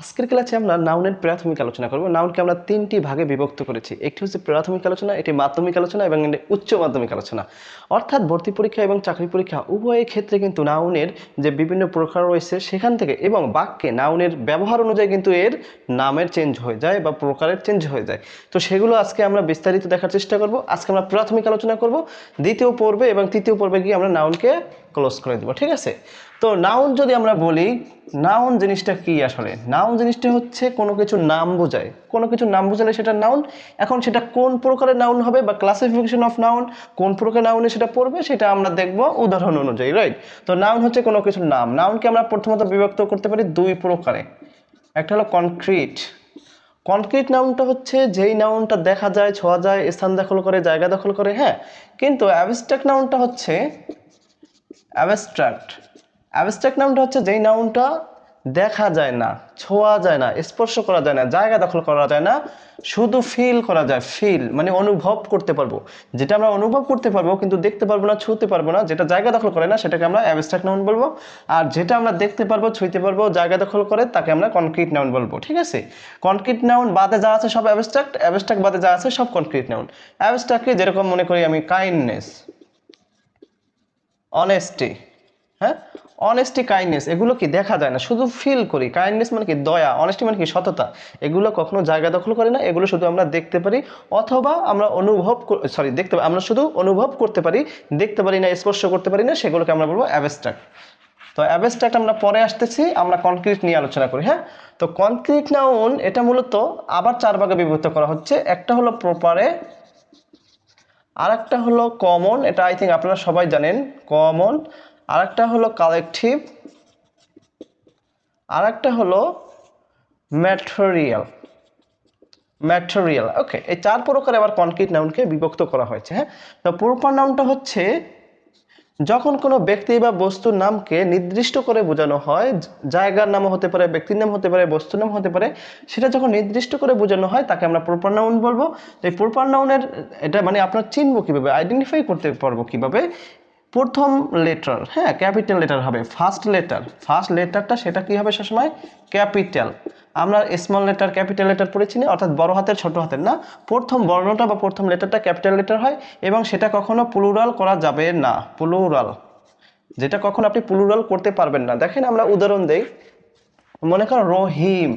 আজকের ক্লাসে আমরা নাউনের প্রাথমিক আলোচনা করব। নাউনকে আমরা তিনটি ভাগে বিভক্ত করেছি। একটি হচ্ছে প্রাথমিক আলোচনা, এটি মাধ্যমিক আলোচনা এবং উচ্চ মাধ্যমিক আলোচনা। অর্থাৎ ভর্তি পরীক্ষা এবং চাকরি পরীক্ষা উভয় ক্ষেত্রে কিন্তু নাউনের যে বিভিন্ন প্রকার রয়েছে সেখান থেকে এবং বাক্যে নাউনের ব্যবহার অনুযায়ী কিন্তু এর নামের চেঞ্জ হয়ে যায় বা প্রকারের চেঞ্জ হয়ে যায়। তো সেগুলো আজকে আমরা বিস্তারিত দেখার চেষ্টা করব। আজকে আমরা প্রাথমিক আলোচনা করব। দ্বিতীয় পর্বে এবং তৃতীয় পর্বে গিয়ে আমরা নাউনকে ক্লোজ করে দেবো। ঠিক আছে? তো নাউন যদি আমরা বলি নাউন জিনিসটা কি আসলে? নাউন জিনিসটা হচ্ছে কোনো কিছু নাম বোঝায়। কোনো কিছু নাম বোঝালে সেটা নাউন এখন সেটা কোন প্রকারের নাউন হবে বা ক্লাসিফিকেশন অফ নাউন কোন প্রকার নাউনে সেটা পড়বে সেটা আমরা দেখব উদাহরণ অনুযায়ী রাইট তো নাউন হচ্ছে কোনো কিছুর নাম। নাউনকে আমরা প্রথমত বিভক্ত করতে পারি দুই প্রকারে। একটা হলো কনক্রিট কনক্রিট নাউনটা হচ্ছে যেই নাউনটা দেখা যায়, ছোঁয়া যায়, স্থান দখল করে, জায়গা দখল করে হ্যাঁ? কিন্তু অ্যাবস্ট্রাক্ট নাউনটা হচ্ছে অ্যাবস্ট্রাক্ট অ্যাবস্ট্রাক্ট নাউনটা হচ্ছে যেই নাউনটা দেখা যায় না, ছোঁয়া যায় না, স্পর্শ করা যায় না, জায়গা দখল করা যায় না, শুধু ফিল করা যায় ফিল মানে অনুভব করতে পারব। যেটা আমরা অনুভব করতে পারব কিন্তু দেখতে পারব না, ছুঁতে পারব না, যেটা জায়গা দখল করে না সেটাকে আমরা অ্যাবস্ট্রাক্ট নাউন বলব। আর যেটা আমরা দেখতে পারব ছুঁতে পারব, জায়গা দখল করে, তাকে আমরা কনক্রিট নাউন বলব, ঠিক আছে? কনক্রিট নাউন বাদে যা আছে সব অ্যাবস্ট্রাক্ট অ্যাবস্ট্রাক্ট বাদে যা আছে সব কনক্রিট নাউন অ্যাবস্ট্রাক্টকে যেরকম মনে করি আমি কাইন্ডনেস অনেস্টি হ্যাঁ? অনেস্টি কাইন্ডনেস এগুলো কি দেখা যায় না? শুধু ফিল করি। কাইন্ডনেস মানে কি? দয়া। অনেস্টি মানে কি? সততা। এগুলো কখনো জায়গা দখল করে না। এগুলো শুধু আমরা দেখতে পারি অথবা আমরা অনুভব সরি দেখতে আমরা শুধু অনুভব করতে পারি, দেখতে পারি না, স্পর্শ করতে পারি না, সেগুলোকে আমরা বলব অ্যাবস্ট্রাক্ট তো অ্যাবস্ট্রাক্ট আমরা পরে আসতেছি, আমরা কনক্রিট নিয়ে আলোচনা করি হ্যাঁ? তো কনক্রিট নাউন এটা মূলত আবার চার ভাগে বিভক্ত করা হচ্ছে। একটা হলো প্রপারে আর একটা হলো কমন এটা আই থিঙ্ক আপনারা সবাই জানেন। কমন আর একটা হলো কালেকটিভ আর একটা হলো ম্যাটেরিয়াল ম্যাটেরিয়াল ওকে এই চার প্রকার আবার কনক্রিট নাউনকে বিভক্ত করা হয়েছে হ্যাঁ? তো প্রপার নাউনটা হচ্ছে, যখন কোনো ব্যক্তি বা বস্তুর নামকে নির্দিষ্ট করে বোঝানো হয়, জায়গার নাম হতে পারে, ব্যক্তির নাম হতে পারে, বস্তুর নাম হতে পারে, সেটা যখন নির্দিষ্ট করে বোঝানো হয়, তাকে আমরা প্রপার নাউন বলব। এই প্রপার নাউনের এটা মানে আপনার চিনবো কীভাবে? আইডেন্টিফাই করতে পারব কীভাবে? প্রথম লেটার হ্যাঁ ক্যাপিটাল লেটার হবে ফার্স্ট লেটার ফার্স্ট লেটারটা সেটা কি হবে সবসময় ক্যাপিটাল আমরা স্মল লেটার ক্যাপিটাল লেটার পড়েছি না, অর্থাৎ বড় হাতের, ছোট হাতের না। প্রথম বর্ণটা বা প্রথম লেটারটা ক্যাপিটাল লেটার হয় এবং সেটা কখনো প্লুরাল করা যাবে না প্লুরাল যেটা কখনো আপনি প্লুরাল করতে পারবেন না। দেখেন আমরা উদাহরণ দেই। মনে করেন রহিম।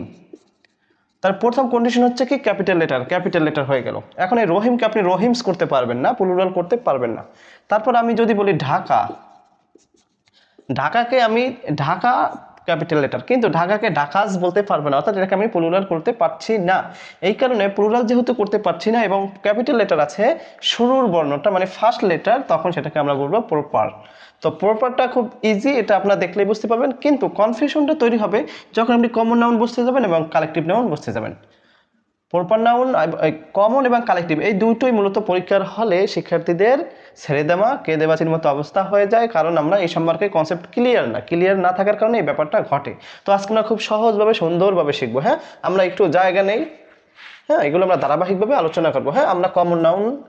তার প্রথম কন্ডিশন হচ্ছে কি ক্যাপিটাল লেটার ক্যাপিটাল লেটার হয়ে গেল। এখন এই রহিমকে আপনি রহিমস করতে পারবেন না প্লুরাল করতে পারবেন না। তারপর আমি যদি বলি ঢাকা, ঢাকাকে আমি, ঢাকা ক্যাপিটাল লেটার। কিন্তু ঢাকাকে ঢাকাস বলতে পারবে না, অর্থাৎ এটাকে আমি প্লুরাল করতে পারছি না। এই কারণে প্লুরাল যেহেতু করতে পারছি না এবং ক্যাপিটাল লেটার আছে শুরুর বর্ণটা মানে ফার্স্ট লেটার তখন সেটাকে আমরা বলব প্রপার তো প্রপারটা খুব ইজি এটা আপনারা দেখলেই বুঝতে পারবেন। কিন্তু কনফিউশনটা তৈরি হবে যখন আপনি কমন নাউন বুঝতে যাবেন এবং কালেকটিভ নাউন বুঝতে যাবেন। প্রপার নাউন কমন এবং কালেকটিভ এই দুটোই মূলত পরীক্ষার হলে শিক্ষার্থীদের ছেড়ে দেওয়া, কে দেবাচির মতো অবস্থা হয়ে যায়, কারণ আমরা এই সম্পর্কে কনসেপ্ট ক্লিয়ার না। ক্লিয়ার না থাকার কারণে এই ব্যাপারটা ঘটে। তো আজকে আমরা খুব সহজভাবে, সুন্দরভাবে শিখব হ্যাঁ? আমরা একটু জায়গা নেই হ্যাঁ? এগুলো আমরা ধারাবাহিকভাবে আলোচনা করব হ্যাঁ? আমরা কমন নাউন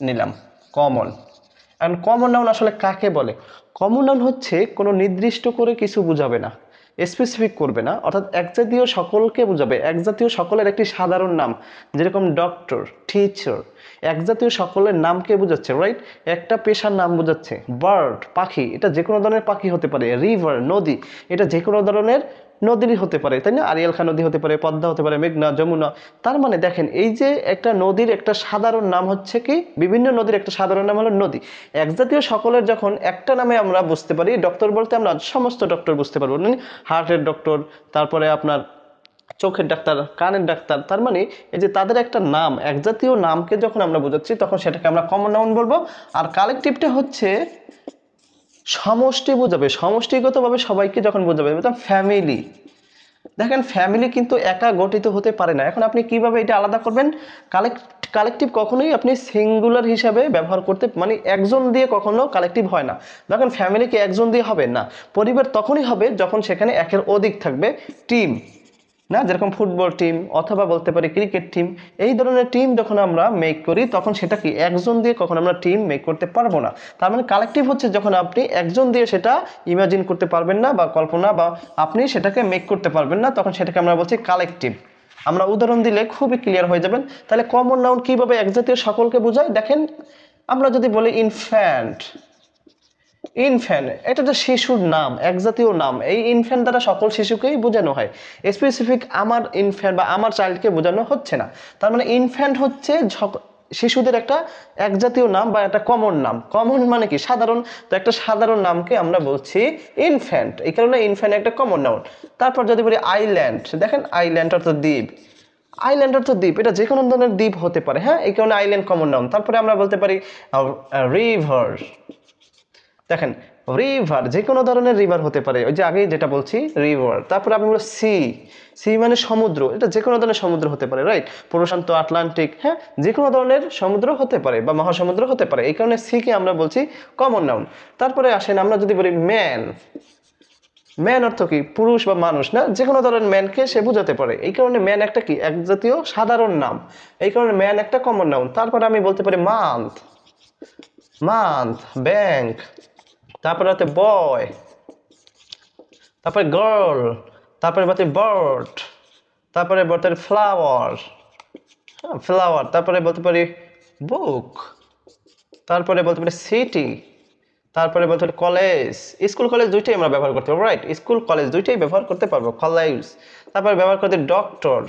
নিলাম কমন এখন কমন নাউন আসলে কাকে বলে? কমন নাউন হচ্ছে কোনো নির্দিষ্ট করে কিছু বোঝাবে না। স্পেসিফিক করবে না, অর্থাৎ একজাতীয় সকলকে বোঝাবে। একজাতীয় সকলের একটি সাধারণ নাম, যেরকম ডক্টর টিচার একজাতীয় সকলের নামকে বোঝাচ্ছে রাইট একটা পেশার নাম বোঝাচ্ছে। বার্ড পাখি, এটা যে কোনো ধরনের পাখি হতে পারে রিভার নদী, এটা যে কোনো ধরনের নদীরই হতে পারে, তাই না? আরিয়াল খা নদী হতে পারে, পদ্মা হতে পারে, মেঘনা, যমুনা। তার মানে দেখেন, এই যে একটা নদীর একটা সাধারণ নাম হচ্ছে কি? বিভিন্ন নদীর একটা সাধারণ নাম হলো নদী। একজাতীয় সকলের যখন একটা নামে আমরা বুঝতে পারি ডক্টর বলতে আমরা সমস্ত ডক্টর বুঝতে পারব। হার্টের ডক্টর তারপরে আপনার চোখের ডাক্তার, কানের ডাক্তার, তার মানে এই যে তাদের একটা নাম একজাতীয় নামকে যখন আমরা বোঝাচ্ছি, তখন সেটাকে আমরা কমন নাউন বলব। আর কালেকটিভটা হচ্ছে সমষ্টি বোঝাবে, সমষ্টিগতভাবে সবাইকে যখন বোঝাবে, যেমন ফ্যামিলি দেখেন ফ্যামিলি কিন্তু একা গঠিত হতে পারে না। এখন আপনি কীভাবে এটা আলাদা করবেন? কালেক্ট কালেকটিভ কখনোই আপনি সিঙ্গুলার হিসাবে ব্যবহার করতে মানে একজন দিয়ে কখনো কালেকটিভ হয় না। দেখেন ফ্যামিলিকে একজন দিয়ে হবে না। পরিবার তখনই হবে যখন সেখানে একের অধিক থাকবে। টিম না? যেরকম ফুটবল টিম অথবা বলতে পারি ক্রিকেট টিম এই ধরনের টিম যখন আমরা মেক করি, তখন সেটা কি একজন দিয়ে কখন আমরা টিম মেক করতে পারব না? তার মানে কালেকটিভ হচ্ছে যখন আপনি একজন দিয়ে সেটা ইমাজিন করতে পারবেন না বা কল্পনা বা আপনি সেটাকে মেক করতে পারবেন না, তখন সেটাকে আমরা বলছি কালেকটিভ আমরা উদাহরণ দিলে খুবই ক্লিয়ার হয়ে যাবেন। তাহলে কমন নাউন কীভাবে একজাতীয় সকলকে বোঝায়? দেখেন, আমরা যদি বলি ইনফ্যান্ট ইনফ্যান্ট এটা একটা শিশুর নাম একজাতীয় নাম। এই ইনফ্যান্ট দ্বারা সকল শিশুকেই বোঝানো হয়। স্পেসিফিক আমার ইনফ্যান্ট বা আমার চাইল্ডকে বোঝানো হচ্ছে না। তার মানে ইনফ্যান্ট হচ্ছে শিশুদের একটা একজাতীয় নাম বা একটা কমন নাম। কমন মানে কি? সাধারণ। তো একটা সাধারণ নামকে আমরা বলছি ইনফ্যান্ট। এই কারণে ইনফ্যান্ট একটা কমন নাউন তারপর যদি বলি আইল্যান্ড দেখেন আইল্যান্ড অর্থাৎ দ্বীপ। আইল্যান্ড অর্থ দ্বীপ, এটা যে কোনো ধরনের দ্বীপ হতে পারে হ্যাঁ? এই কারণে আইল্যান্ড কমন নাউন তারপরে আমরা বলতে পারি রিভার দেখেন রিভার যে কোনো ধরনের রিভার হতে পারে। ওই যে আগে যেটা বলছি রিভার তারপরে আমি বলব সি সি মানে সমুদ্র, এটা যে কোনো ধরনের সমুদ্র হতে পারে রাইট প্রশান্ত আটলান্টিক হ্যাঁ? যে কোনো ধরনের সমুদ্র হতে পারে বা মহাসমুদ্র হতে পারে। এই কারণে সিকে আমরা বলছি কমন নাউন তারপরে আসেন আমরা যদি বলি ম্যান ম্যান অর্থ কি? পুরুষ বা মানুষ, না? যে কোনো ধরনের ম্যানকে সে বোঝাতে পারে। এই কারণে ম্যান একটা কি? এক জাতীয় সাধারণ নাম। এই কারণে ম্যান একটা কমন নাউন তারপরে আমি বলতে পারি মান্থ মান্থ ব্যাংক তারপরে হচ্ছে বয় তারপরে গার্ল তারপরে বলতে বার্ড তারপরে বলতে ফ্লাওয়ার হ্যাঁ ফ্লাওয়ার তারপরে বলতে পারি বুক তারপরে বলতে পারি সিটি তারপরে বলতে পারি কলেজ স্কুল কলেজ দুইটাই আমরা ব্যবহার করতে পারব রাইট স্কুল কলেজ দুইটাই ব্যবহার করতে পারব কলেজ তারপরে ব্যবহার করতে ডক্টর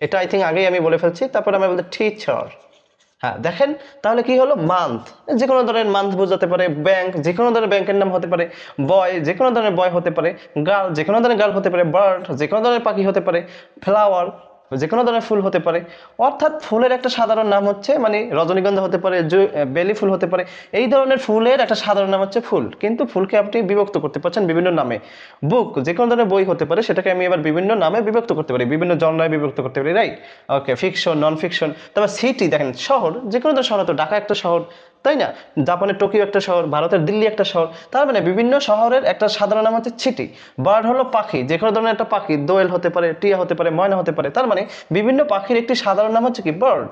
এটা আই থিঙ্ক আগেই আমি বলে ফেলছি, তারপরে আমরা বলতে টিচার হ্যাঁ দেখেন, তাহলে কি হলো? মান্থ যে কোনো ধরনের মান্থ বোঝাতে পারে ব্যাংক যে কোনো ধরনের ব্যাংকের নাম হতে পারে বয় যে কোনো ধরনের বয় হতে পারে গার্ল যে কোনো ধরনের গার্ল হতে পারে বার্ড যে কোনো ধরনের পাখি হতে পারে ফ্লাওয়ার যে কোনো ধরনের ফুল হতে পারে। অর্থাৎ ফুলের একটা সাধারণ নাম হচ্ছে মানে রজনীগন্ধা হতে পারে বেলি ফুল হতে পারে, এই ধরনের ফুলের একটা সাধারণ নাম হচ্ছে ফুল। কিন্তু ফুলকে আপনি বিভক্ত করতে পারছেন বিভিন্ন নামে। বুক যে কোনো ধরনের বই হতে পারে, সেটাকে আমি এবার বিভিন্ন নামে বিভক্ত করতে পারি, বিভিন্ন জনরায় বিভক্ত করতে পারি right okay fiction non fiction তারপর সিটি দেখেন, শহর যে কোনো ধরনের শহর হতো ঢাকা একটা শহর তাই না? জাপানের টোকিও একটা শহর, ভারতের দিল্লি একটা শহর, তার মানে বিভিন্ন শহরের একটা সাধারণ নাম হচ্ছে ছিটি বার্ড হলো পাখি, যে কোনো ধরনের একটা পাখি, দোয়েল হতে পারে, টিয়া হতে পারে, ময়না হতে পারে, তার মানে বিভিন্ন পাখির একটি সাধারণ নাম হচ্ছে কি বার্ড।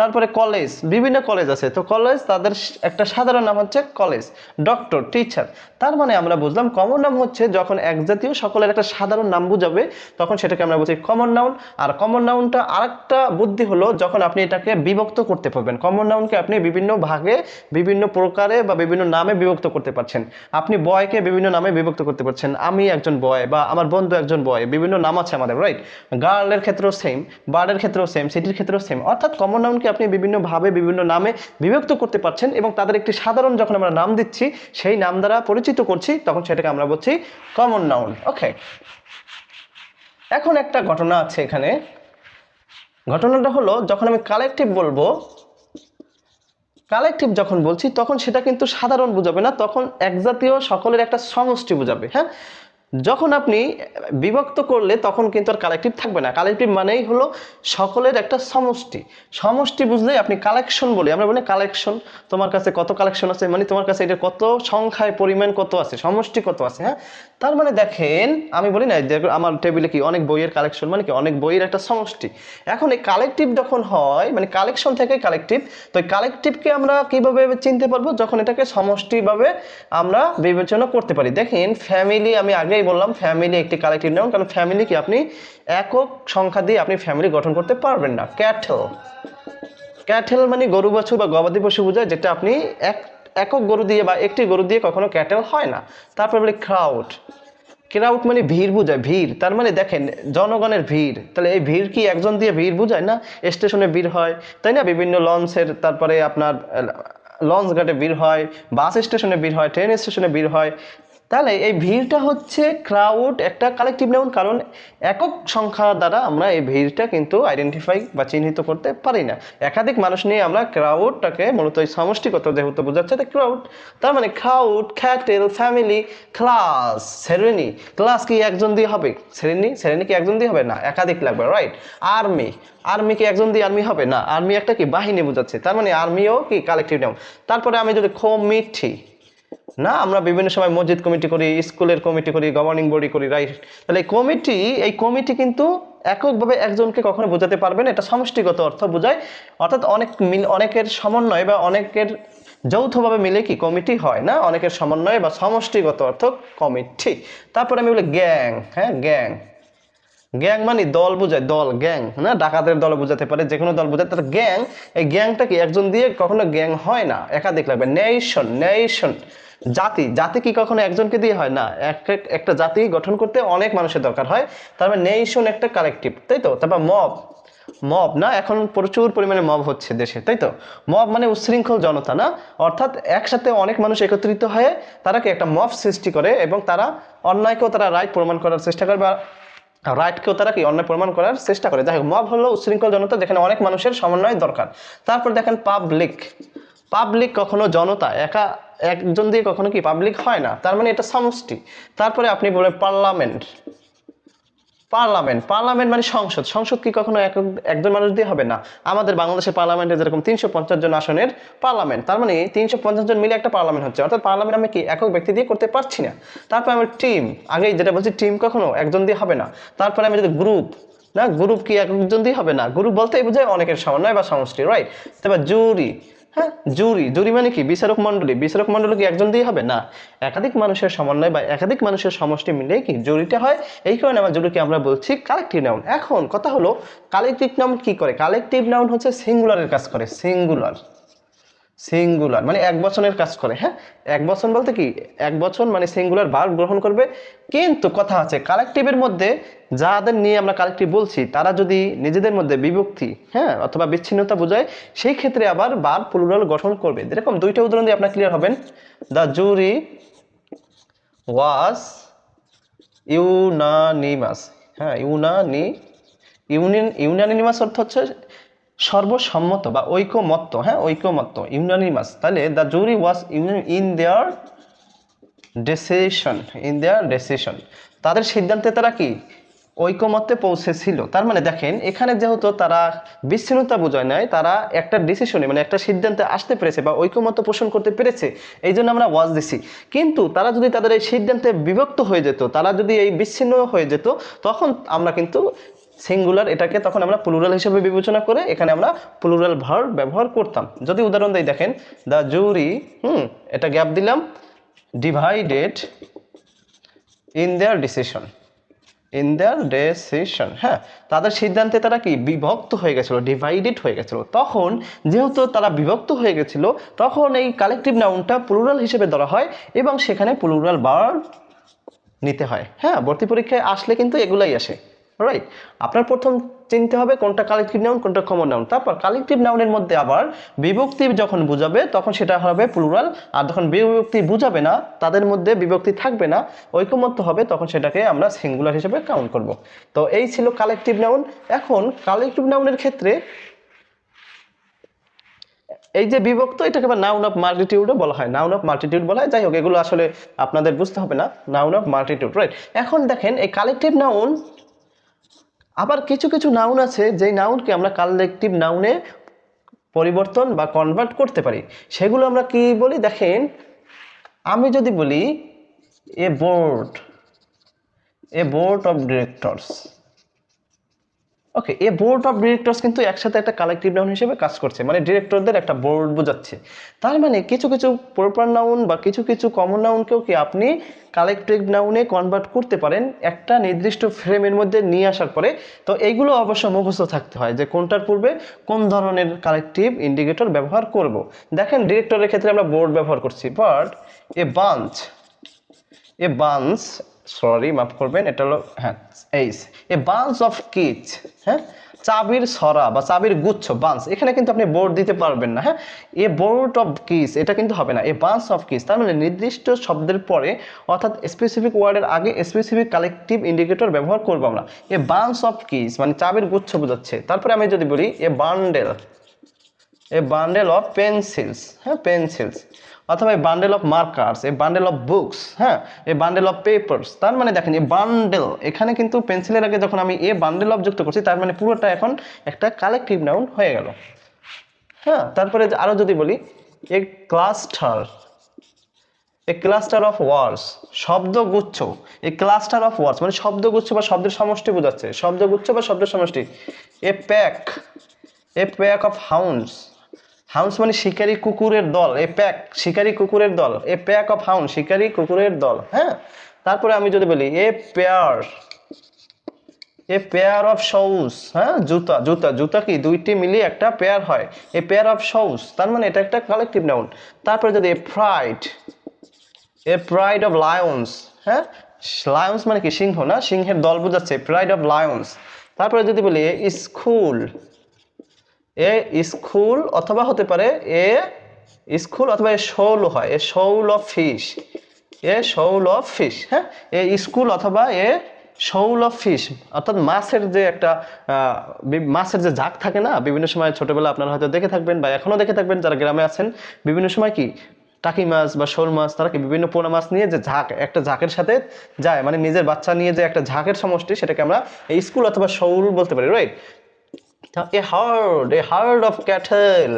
তারপরে কলেজ বিভিন্ন কলেজ আছে। তো কলেজ তাদের একটা সাধারণ নাম হচ্ছে কলেজ ডক্টর টিচার তার মানে আমরা বুঝলাম কমন নাম হচ্ছে যখন এক জাতীয় সকলের একটা সাধারণ নাম বুঝাবে, তখন সেটাকে আমরা বলছি কমন নাউন আর কমন নাউনটা আরেকটা বুদ্ধি হলো যখন আপনি এটাকে বিভক্ত করতে পারবেন। কমন নাউনকে আপনি বিভিন্ন ভাগে, বিভিন্ন প্রকারে বা বিভিন্ন নামে বিভক্ত করতে পারছেন। আপনি বয়কে বিভিন্ন নামে বিভক্ত করতে পারছেন। আমি একজন বয় বা আমার বন্ধু একজন বয় বিভিন্ন নাম আছে আমাদের রাইট গার্লের ক্ষেত্রেও সেম বার্ডের ক্ষেত্রেও সেম সিটির ক্ষেত্রেও সেম অর্থাৎ কমন নাউনকে আপনি বিভিন্নভাবে, বিভিন্ন নামে বিভক্ত করতে পারছেন এবং তাদের একটি সাধারণ যখন আমরা নাম দিচ্ছি, সেই নাম দ্বারা পরিচিত করছি, তখন সেটাকে আমরা বলছি কমন নাউন ওকে এখন একটা ঘটনা আছে এখানে। ঘটনাটা হলো, যখন আমি কালেকটিভ বলব কালেকটিভ যখন বলছি, তখন সেটা কিন্তু সাধারণ বোঝাবে না, তখন একজাতীয় সকলের একটা সমষ্টি বোঝাবে হ্যাঁ? যখন আপনি বিভক্ত করলে তখন কিন্তু আর কালেকটিভ থাকবে না। কালেকটিভ মানেই হলো সকলের একটা সমষ্টি। সমষ্টি বুঝলে আপনি কালেকশন বলি। আমরা বলি কালেকশন তোমার কাছে কত কালেকশন আছে? মানে তোমার কাছে এটা কত সংখ্যায় পরিমাণ কত আছে? সমষ্টি কত আছে হ্যাঁ? তার মানে দেখেন, আমি বলি না আমার টেবিলে কি অনেক বইয়ের কালেকশন মানে কি অনেক বইয়ের একটা সমষ্টি? এখন এই কালেকটিভ যখন হয় মানে কালেকশন থেকে কালেকটিভ তো এই কালেকটিভকে আমরা কীভাবে চিনতে পারব? যখন এটাকে সমষ্টিভাবে আমরা বিবেচনা করতে পারি। দেখেন ফ্যামিলি আমি আগেই বললাম ফ্যামিলি একটি কালেকটিভ নাম কারণ ফ্যামিলি কি আপনি একক সংখ্যা দিয়ে আপনি ফ্যামিলি গঠন করতে পারবেন না। ক্যাটেল ক্যাটেল মানে গরু, বাছুর বা গবাদি পশু বোঝায়, যেটা আপনি এক একক গরু দিয়ে বা একটি গরু দিয়ে কখনো ক্যাটেল হয় না। তারপর বলি ক্রাউড ক্রাউড মানে ভিড় বোঝায়, ভিড়। তার মানে দেখেন, জনগণের ভিড়। তাহলে এই ভিড় কি একজন দিয়ে ভিড় বোঝায় না? স্টেশনে ভিড় হয়, তাই না? বিভিন্ন লঞ্চের তারপরে আপনার লঞ্চ ঘাটে ভিড় হয়, বাস স্টেশনে ভিড় হয়, ট্রেন স্টেশনে ভিড় হয়। তাহলে এই ভিড়টা হচ্ছে ক্রাউড একটা কালেকটিভ নাউন কারণ একক সংখ্যা দ্বারা আমরা এই ভিড়টা কিন্তু আইডেন্টিফাই বা চিহ্নিত করতে পারি না। একাধিক মানুষ নিয়ে আমরা ক্রাউডটাকে মূলত এই সমষ্টিগত যেহেতু বোঝাচ্ছে তো ক্রাউড তার মানে ক্রাউড ক্যাটেল ফ্যামিলি ক্লাস শ্রেণি ক্লাস কি একজন দিয়ে হবে? শ্রেণি শ্রেণি কি একজন দিয়ে হবে? না, একাধিক লাগবে রাইট আর্মি আর্মি কি একজন দিয়ে আর্মি হবে? না আর্মি একটা কি বাহিনী বোঝাচ্ছে, তার মানে আর্মিও কি কালেকটিভ নাউন তারপরে আমি যদি কমিটি না, আমরা বিভিন্ন সময় মসজিদ কমিটি করি, স্কুলের কমিটি করি গভর্নিং বডি করি রাইট তাহলে কমিটি, এই কমিটি কিন্তু এককভাবে একজনকে কখনো বোঝাতে পারবে না, এটা সমষ্টিগত অর্থ বোঝায়। অর্থাৎ অনেক অনেকের সমন্বয় বা অনেকের যৌথভাবে মিলে কি কমিটি হয় না? অনেকের সমন্বয় বা সমষ্টিগত অর্থ কমিটি। তারপরে আমি বলি গ্যাং হ্যাঁ গ্যাং। গ্যাং মানে দল বোঝায়, দল, গ্যাং না ডাকাতের দল বোঝাতে পারে যে কোনো দল বোঝায়। তার গ্যাং, এই গ্যাংটা কি একজন দিয়ে কখনো গ্যাং হয় না? একাধিক লাগবে। নেশন নেশন, জাতি। জাতি কি কখনো একজনকে দিয়ে হয়? না। এক, এক- একটা জাতি গঠন করতে অনেক মানুষের দরকার হয়। তার মানে নেশন একটা কালেকটিভ তাই তো? তারপর মব। মব না? এখন প্রচুর পরিমাণে মব হচ্ছে দেশে, তাই তো? মব মানে উচ্ছৃঙ্খল জনতা, না? অর্থাৎ একসাথে অনেক মানুষ একত্রিত হয়ে তারা কি একটা মব সৃষ্টি করে এবং তারা অন্যায়কেও তারা রাইট প্রমাণ করার চেষ্টা করে বা রাইটকেও তারা কি অন্য প্রমাণ করার চেষ্টা করে। যাই হোক মব হলো উচ্ছৃঙ্খল জনতা যেখানে অনেক মানুষের সমন্বয় দরকার। তারপর দেখেন পাবলিক পাবলিক কখনো জনতা, একা একজন দিয়ে কখনো কি পাবলিক হয় না। তার মানে এটা সমষ্টি। তারপরে আপনি বলেন পার্লামেন্ট পার্লামেন্ট পার্লামেন্ট মানে সংসদ। সংসদ কি কখনো এক- একজন মানুষ দিয়ে হবে না? আমাদের বাংলাদেশের পার্লামেন্টে যেরকম তিনশো পঞ্চাশ জন আসনের পার্লামেন্ট, তার মানে তিনশো পঞ্চাশ জন মিলে একটা পার্লামেন্ট হচ্ছে। অর্থাৎ পার্লামেন্ট আমি কি একক ব্যক্তি দিয়ে করতে পারছি না? তারপর আমার টিম, আগেই যেটা বলছি, টিম কখনো একজন দিয়ে হবে না। তারপরে আমি যদি গ্রুপ, না, গ্রুপ কি একজন দিয়ে হবে না? গ্রুপ বলতে বোঝায় অনেকের সমন্বয় বা সমষ্টি রাইট তারপর জুরি হ্যাঁ জুরি জুরি মানে কি? বিচারক মণ্ডলী। বিচারক মণ্ডলী কি একজন দিয়ে হবে? না। একাধিক মানুষের সমন্বয় বা একাধিক মানুষের সমষ্টি মিলে কি জুরিটা হয়? এই কারণে আমার জুরিকে আমরা বলছি কালেকটিভ নাউন এখন কথা হলো কালেকটিভ নাউন কি করে? কালেকটিভ নাউন হচ্ছে সিঙ্গুলারের কাজ করে। সিঙ্গুলার সিঙ্গুলার মানে এক বছরের কাজ করে হ্যাঁ? এক বচন বলতে কি? এক বছর মানে সিঙ্গুলার ভার্ব গ্রহণ করবে। কিন্তু কথা আছে কালেকটিভের মধ্যে যাদের নিয়ে আমরা কালেকটিভ বলছি, তারা যদি নিজেদের মধ্যে বিভক্তি হ্যাঁ? অথবা বিচ্ছিন্নতা বোঝায়, সেই ক্ষেত্রে আবার বার প্লুরাল গঠন করবে। যেরকম দুইটা উদাহরণ দিয়ে আপনার ক্লিয়ার হবেন। দ্য জুরি ওয়াজ ইউনানিমাস হ্যাঁ? ইউনানি ইউনিয়ন ইউনানিমাস অর্থ হচ্ছে সর্বসম্মত বা ঐকমত্য হ্যাঁ ঐকমত্য ইউনানিমাস তাহলে the jury was in their decision in their decision তাদের সিদ্ধান্তে তারা কি? ঐকমত্যে পৌঁছেছিল। তার মানে দেখেন, এখানে যেহেতু তারা বিচ্ছিন্নতা বোঝায় নাই, তারা একটা ডিসিশনে মানে একটা সিদ্ধান্তে আসতে পেরেছে বা ঐকমত্য পোষণ করতে পেরেছে এই জন্য আমরা ওয়াজ দিছি। কিন্তু তারা যদি তাদের এই সিদ্ধান্তে বিভক্ত হয়ে যেত, তারা যদি এই বিচ্ছিন্ন হয়ে যেত, তখন আমরা কিন্তু সিঙ্গুলার এটাকে তখন আমরা প্লুরাল হিসেবে বিবেচনা করে এখানে আমরা প্লুরাল ভার ব্যবহার করতাম। যদি উদাহরণ দিই, দেখেন দ্য জুরি হুম, এটা গ্যাপ দিলাম divided in their decision in their decision হ্যাঁ তাদের সিদ্ধান্তে তারা কি, বিভক্ত হয়ে গেছিল ডিভাইডেড হয়ে গেছিল। তখন যেহেতু তারা বিভক্ত হয়ে গেছিল, তখন এই কালেকটিভ নাউনটা প্লুরাল হিসেবে ধরা হয় এবং সেখানে প্লুরাল বার নিতে হয়। হ্যাঁ ভর্তি পরীক্ষায় আসলে কিন্তু এগুলাই আসে। রাইট আপনার প্রথম চিনতে হবে কোনটা কালেকটিভ নাউন কোনটা কমন নাউন তারপর কালেকটিভ নাউনের মধ্যে আবার বিভক্তি যখন বুঝাবে, তখন সেটা হবে প্লুরাল আর যখন বিভক্তি বুঝাবে না, তাদের মধ্যে বিভক্তি থাকবে না, ঐকমত্য হবে, তখন সেটাকে আমরা সিঙ্গুলার হিসেবে কাউন্ট করব। তো এই ছিল কালেকটিভ নাউন এখন কালেকটিভ নাউনের ক্ষেত্রে এই যে বিভক্ত, এটাকে আবার নাউন অফ মাল্টিটিউডও বলা হয়। নাউন অফ মাল্টিটিউড বলা হয়। যাই হোক, এগুলো আসলে আপনাদের বুঝতে হবে না। নাউন অফ মাল্টিটিউড রাইট এখন দেখেন, এই কালেকটিভ নাউন আবার কিছু কিছু নাউন আছে, যেই নাউনকে আমরা কালেকটিভ নাউনে পরিবর্তন বা কনভার্ট করতে পারি। সেগুলো আমরা কি বলি? দেখেন, আমি যদি বলি a board a board of directors okay a board of directors কিন্তু একসাথে একটা কালেকটিভ নাউন হিসেবে কাজ করছে। মানে ডিরেক্টরদের একটা বোর্ড বোঝাচ্ছে। তার মানে কিছু কিছু প্রপার নাউন বা কিছু কিছু কমন নাউনকেও কি আপনি কালেকটিভ নাউনে কনভার্ট করতে পারেন একটা নির্দিষ্ট ফ্রেমের মধ্যে নিয়ে আসার পরে। তো এইগুলো অবশ্য মুখস্থ থাকতে হয় যে কোনটার পূর্বে কোন ধরনের কালেকটিভ ইন্ডিকেটর ব্যবহার করব। দেখেন ডিরেক্টরের ক্ষেত্রে আমরা বোর্ড ব্যবহার করছি। But a bunch a buns sorry মাফ করবেন, এটা হলো হ্যাঁ এইস এ বান্স অফ কিচ হ্যাঁ চাবির সরা বা চাবির গুচ্ছ বান্স এখানে কিন্তু আপনি বোর্ড দিতে পারবেন না হ্যাঁ এ বোর্ড অফ কিস এটা কিন্তু হবে না, এ বান্স অফ কিস তার মানে নির্দিষ্ট শব্দের পরে, অর্থাৎ স্পেসিফিক ওয়ার্ডের আগে স্পেসিফিক কালেকটিভ ইন্ডিকেটর ব্যবহার করব আমরা, এ বান্স অফ কিস মানে চাবির গুচ্ছ বোঝাচ্ছে, তারপরে আমি যদি বলি, a bundle a bundle of pencils হ্যাঁ পেন্সিলস অথবা a bundle of markers a bundle of books হ্যাঁ? এ বান্ডেল অফ পেপার্স তার মানে দেখেন এ বান্ডেল এখানে কিন্তু পেন্সিলের আগে যখন আমি এ বান্ডেল অফ যুক্ত করছি, তার মানে পুরোটা এখন একটা কালেকটিভ নাউন হয়ে গেল। হ্যাঁ? তারপরে আরও যদি বলি, a cluster a cluster of words শব্দগুচ্ছ, a cluster of words মানে শব্দগুচ্ছ বা শব্দের সমষ্টি বোঝাচ্ছে, শব্দগুচ্ছ বা শব্দের সমষ্টি, a pack a pack of hounds hounds মানে শিকারী কুকুরের দল এ প্যাক শিকারী কুকুরের দল এ প্যাক অফ হাউন্ড শিকারী কুকুরের দল হ্যাঁ? তারপরে আমি যদি বলি a pair a pair of shoes হ্যাঁ? জুতা জুতা জুতা কি? দুইটি মিলিয়ে একটা পেয়ার হয় এ পেয়ার অফ শৌস তার মানে এটা একটা কালেকটিভ নাউন তারপরে যদি a pride a pride of lions হ্যাঁ? লায়ন্স মানে কি? সিংহ না? সিংহের দল বোঝাচ্ছে প্রাইড অফ লায়ন্স তারপরে যদি বলি স্কুল এ স্কুল অথবা হতে পারে এ স্কুল অথবা এ শৌল হয়, a shoal of fish. A shoal of fish হ্যাঁ? এ স্কুল অথবা এ শৌল অফ ফিশ। অর্থাৎ মাছের যে একটা মাছের যে ঝাঁক থাকে না, বিভিন্ন সময় ছোটবেলা আপনারা হয়তো দেখে থাকবেন বা এখনও দেখে থাকবেন যারা গ্রামে আছেন, বিভিন্ন সময় কি টাকি মাছ বা শোল মাছ, তারা কি বিভিন্ন পোনা মাছ নিয়ে যে ঝাঁক, একটা ঝাঁকের সাথে যায় মানে নিজের বাচ্চা নিয়ে যে একটা ঝাঁকের সমষ্টি, সেটাকে আমরা স্কুল অথবা শৌল বলতে পারি right a herd a herd of cattle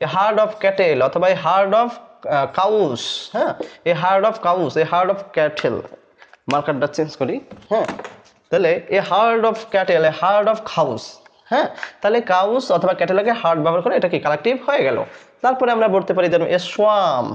a herd of cattle অথবা herd of uh, cows হ্যাঁ? a herd of cows a herd of cattle মার্কারটা চেঞ্জ করি হ্যাঁ? তাহলে a herd of cattle a herd of cows হ্যাঁ? তাহলে cows অথবা ক্যাটেলকে hard ব্যবহার করে এটা কি কালেকটিভ হয়ে গেল। তারপরে আমরা বলতে পারি যেন a swarm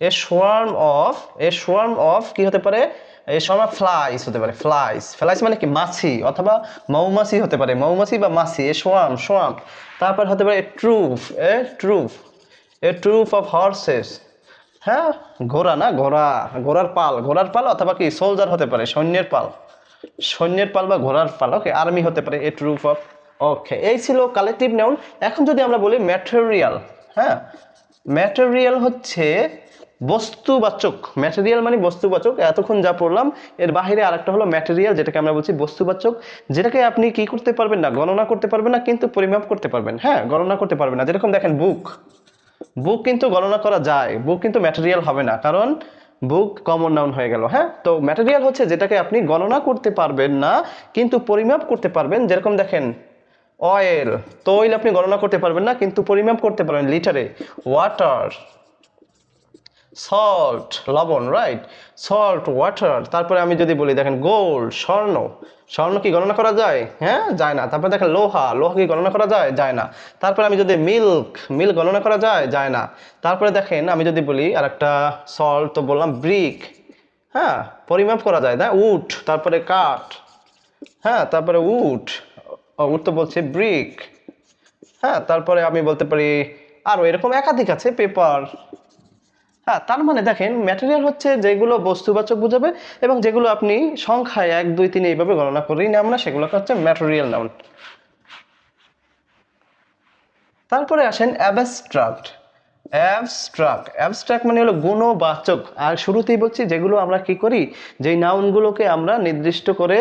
a swarm of a swarm of কি হতে পারে? এ সোয়ার্ম অফ ফ্লাইস হতে পারে, ফ্লাইস। ফ্লাইস মানে কি? মাছি অথবা মৌমাছি হতে পারে, মৌমাছি বা মাছি এ সোয়ার্ম সোয়ার্ম তারপর হতে পারে ট্রুফ এ ট্রুফ এ ট্রুফ অফ হর্সেস হ্যাঁ? ঘোড়া না? ঘোড়া। ঘোড়ার পাল। ঘোড়ার পাল অথবা কি? সোলজার হতে পারে, সৈন্যের পাল। সৈন্যের পাল বা ঘোড়ার পাল ওকে আর্মি হতে পারে এ ট্রুফ অফ ওকে এই ছিল কালেকটিভ নাউন এখন যদি আমরা বলি ম্যাটেরিয়াল হ্যাঁ? ম্যাটেরিয়াল হচ্ছে বস্তুবাচক ম্যাটেরিয়াল মানে বস্তুবাচক, এতক্ষণ যা পড়লাম, এর বাইরে আরেকটা হলো ম্যাটেরিয়াল যেটাকে আমরা বলছি বস্তুবাচক, যেটাকে আপনি কি করতে পারবেন না, গণনা করতে পারবেন না, কিন্তু পরিমাপ করতে পারবেন। হ্যাঁ গণনা করতে পারবেন না। যেরকম দেখেন বুক বুক কিন্তু গণনা করা যায় বুক কিন্তু ম্যাটেরিয়াল হবে না, কারণ বুক কমন নাউন হয়ে গেল হ্যাঁ? তো ম্যাটেরিয়াল হচ্ছে যেটাকে আপনি গণনা করতে পারবেন না, কিন্তু পরিমাপ করতে পারবেন, যেরকম দেখেন অয়েল তৈল আপনি গণনা করতে পারবেন না, কিন্তু পরিমাপ করতে পারবেন লিটারে ওয়াটার সল্ট লবণ রাইট সল্ট ওয়াটার তারপরে আমি যদি বলি, দেখেন গোল্ড স্বর্ণ। স্বর্ণ কি গণনা করা যায়? হ্যাঁ যায় না। তারপরে দেখেন লোহা লোহা কি গণনা করা যায়? যায় না। তারপরে আমি যদি মিল্ক মিল্ক গণনা করা যায়? যায় না। তারপরে দেখেন, আমি যদি বলি আর একটা সল্ট তো বললাম ব্রিক হ্যাঁ পরিমাপ করা যায় না? উট, তারপরে কাঠ। হ্যাঁ তারপরে উট। উট তো বলছে ব্রিক হ্যাঁ তারপরে আমি বলতে পারি আরও এরকম একাধিক আছে পেপার হ্যাঁ তার মানে দেখেন ম্যাটেরিয়াল হচ্ছে যেগুলো বস্তুবাচক বোঝাবে এবং যেগুলো আপনি সংখ্যায় এক, দুই, তিন এইভাবে গণনা করেই না আমরা, সেগুলোকে হচ্ছে ম্যাটেরিয়াল নাউন তারপরে আসেন অ্যাবস্ট্রাক্ট অ্যাবস্ট্রাক্ট অ্যাবস্ট্রাক্ট মানে হলো গুণবাচক। আর শুরুতেই বলছি, যেগুলো আমরা কি করি, যেই নাউনগুলোকে আমরা নির্দিষ্ট করে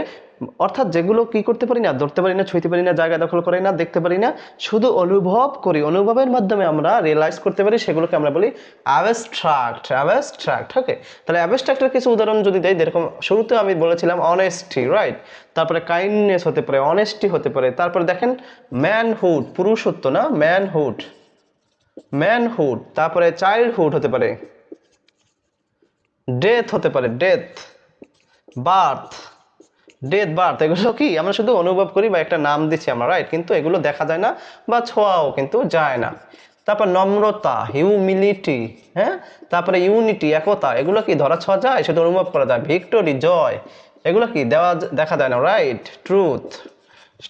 অর্থাৎ যেগুলো কি করতে পারি না, ধরতে পারি না, ছুঁইতে পারি না, জায়গা দখল করি না, দেখতে পারি না, শুধু অনুভব করি। অনুভবের মাধ্যমে আমরা রিয়েলাইজ করতে পারি, সেগুলোকে আমরা বলি অ্যাবস্ট্রাক্ট অ্যাবস্ট্রাক্ট ওকে তাহলে অ্যাবস্ট্রাক্টের কিছু উদাহরণ যদি দেয় যেরকম শুরুতে আমি বলেছিলাম অনেস্টি রাইট তারপরে কাইন্ডনেস হতে পারে অনেস্টি হতে পারে, তারপরে দেখেন ম্যানহুড পুরুষত্ব না? ম্যানহুড ম্যানহুড তারপরে চাইল্ডহুড হতে পারে ডেথ হতে পারে ডেথ বার্থ ডেথ বার্থ এগুলো কি? আমরা শুধু অনুভব করি বা একটা নাম দিচ্ছি আমরা রাইট কিন্তু এগুলো দেখা যায় না বা ছোঁয়াও কিন্তু যায় না। তারপর নম্রতা হিউমিলিটি হ্যাঁ? তারপরে ইউনিটি একতা, এগুলো কি ধরা ছোঁয়া যায়? সেটা অনুভব করা যায়। ভিক্টোরি জয় এগুলো কি দেওয়া, দেখা যায় না রাইট ট্রুথ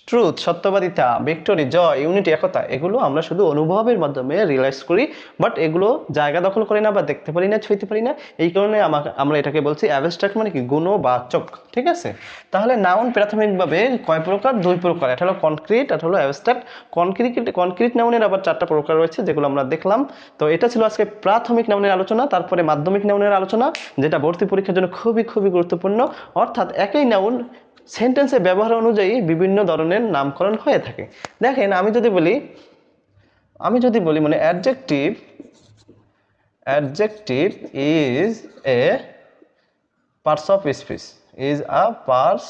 ট্রুথ সত্যবাদিতা ভিক্টোরি জয় ইউনিটি একতা, এগুলো আমরা শুধু অনুভবের মাধ্যমে রিয়েলাইজ করি বাট এগুলো জায়গা দখল করি না বা দেখতে পারি না, ছুঁইতে পারি না। এই কারণে আমাকে, আমরা এটাকে বলছি অ্যাবস্ট্রাক্ট মানে কি? গুণ গুণবাচক, ঠিক আছে? তাহলে নাউন প্রাথমিকভাবে কয় প্রকার? দুই প্রকার। এটা হলো কনক্রিট এটা হলো অ্যাবস্ট্রাক্ট কনক্রিট কনক্রিট নাউনের আবার চারটা প্রকার রয়েছে, যেগুলো আমরা দেখলাম। তো এটা ছিল আজকে প্রাথমিক নাউনের আলোচনা, তারপরে মাধ্যমিক নাউনের আলোচনা, যেটা ভর্তি পরীক্ষার জন্য খুবই খুবই গুরুত্বপূর্ণ। অর্থাৎ একই নাউন সেন্টেন্সে ব্যবহার অনুযায়ী বিভিন্ন ধরনের নামকরণ হয়ে থাকে। দেখেন, আমি যদি বলি, আমি যদি বলি মানে adjective adjective is a parts of speech is a parts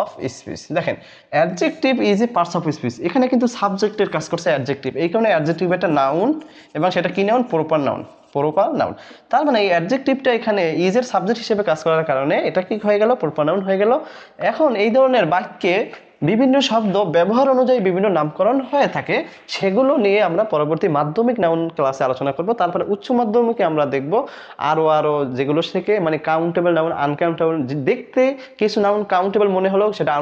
of speech দেখেন adjective is a parts of speech এখানে কিন্তু সাবজেক্টের কাজ করছে অ্যাডজেক্টিভ এই কারণে অ্যাডজেক্টিভ একটা নাউন এবং সেটা কি noun proper noun proper noun তার মানে এই অ্যাডজেক্টিভটা এখানে ইজের সাবজেক্ট হিসেবে কাজ করার কারণে এটা কি হয়ে গেল প্রোপার নাউন হয়ে গেল। এখন এই ধরনের বাক্যে বিভিন্ন শব্দ ব্যবহার অনুযায়ী বিভিন্ন নামকরণ হয়ে থাকে, সেগুলো নিয়ে আমরা পরবর্তী মাধ্যমিক নাউন ক্লাসে আলোচনা করব। তারপরে উচ্চ মাধ্যমিকে আমরা দেখব আরও আরও যেগুলো থেকে মানে কাউন্টেবল নাউন আনকাউন্টেবল দেখতে কিছু নাউন কাউন্টেবল মনে হলো সেটা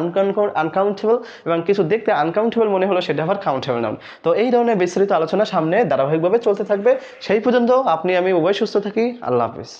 আনকাউন্টেবল এবং কিছু দেখতে আনকাউন্টেবল মনে হলো সেটা আবার কাউন্টেবল নাউন তো এই ধরনের বিস্তৃত আলোচনা সামনে ধারাবাহিকভাবে চলতে থাকবে। সেই পর্যন্ত আপনি, আমি উভয় সুস্থ থাকি। আল্লাহ হাফিজ।